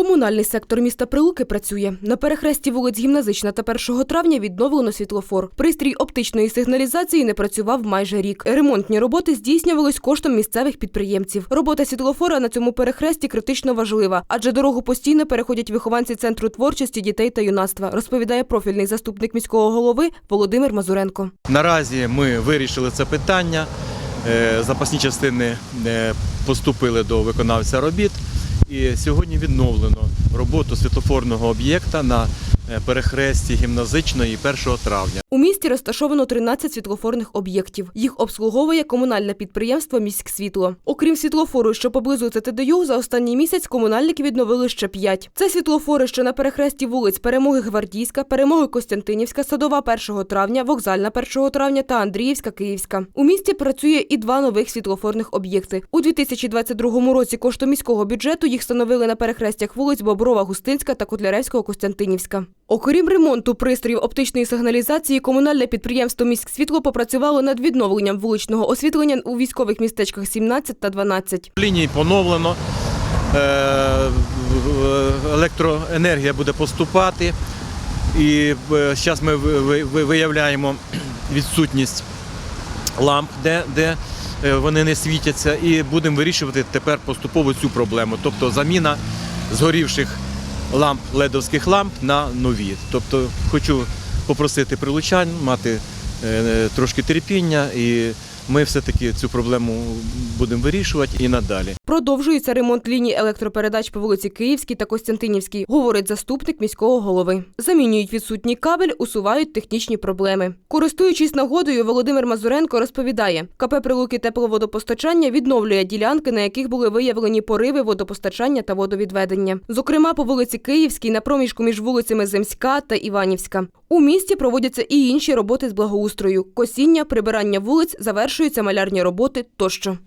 Комунальний сектор міста Прилуки працює. На перехресті вулиць Гімназична та 1 травня відновлено світлофор. Пристрій оптичної сигналізації не працював майже рік. Ремонтні роботи здійснювались коштом місцевих підприємців. Робота світлофора на цьому перехресті критично важлива, адже дорогу постійно переходять вихованці центру творчості дітей та юнацтва, розповідає профільний заступник міського голови Володимир Мазуренко. Наразі ми вирішили це питання. Е, Запасні частини е, поступили до виконавця робіт. І сьогодні відновлено роботу світлофорного об'єкта на перехресті гімназичної 1 травня. У місті розташовано 13 світлофорних об'єктів. Їх обслуговує комунальне підприємство «Міськсвітло». Окрім світлофору, що поблизу ЦТДЮ, за останній місяць комунальники відновили ще п'ять. Це світлофори, що на перехресті вулиць Перемоги Гвардійська, Перемоги Костянтинівська, Садова 1 травня, Вокзальна 1 травня та Андріївська Київська. У місті працює і два нових світлофорних об'єкти. У 2022 році коштом міського бюджету їх встановили на перехрестях вулиць Боброва, Густинська та Котляревського, Костянтинівська. Окрім ремонту пристроїв оптичної сигналізації, комунальне підприємство «Міськсвітло» попрацювало над відновленням вуличного освітлення у військових містечках 17 та 12. Лінії поновлено, е, електроенергія буде поступати. І зараз ми ви- ви- виявляємо відсутність ламп, де, де е, вони не світяться, і будемо вирішувати тепер поступово цю проблему. Тобто заміна згорівших ламп, ледовських ламп на нові. Тобто хочу попросити прилучан мати е, трошки терпіння, і ми все-таки цю проблему будемо вирішувати і надалі. Продовжується ремонт ліній електропередач по вулиці Київській та Костянтинівській, говорить заступник міського голови. Замінюють відсутній кабель, усувають технічні проблеми. Користуючись нагодою, Володимир Мазуренко розповідає, КП Прилуки тепловодопостачання відновлює ділянки, на яких були виявлені пориви водопостачання та водовідведення. Зокрема, по вулиці Київській на проміжку між вулицями Земська та Іванівська. У місті проводяться і інші роботи з благоустрою: косіння, прибирання вулиць, завершуються малярні роботи тощо.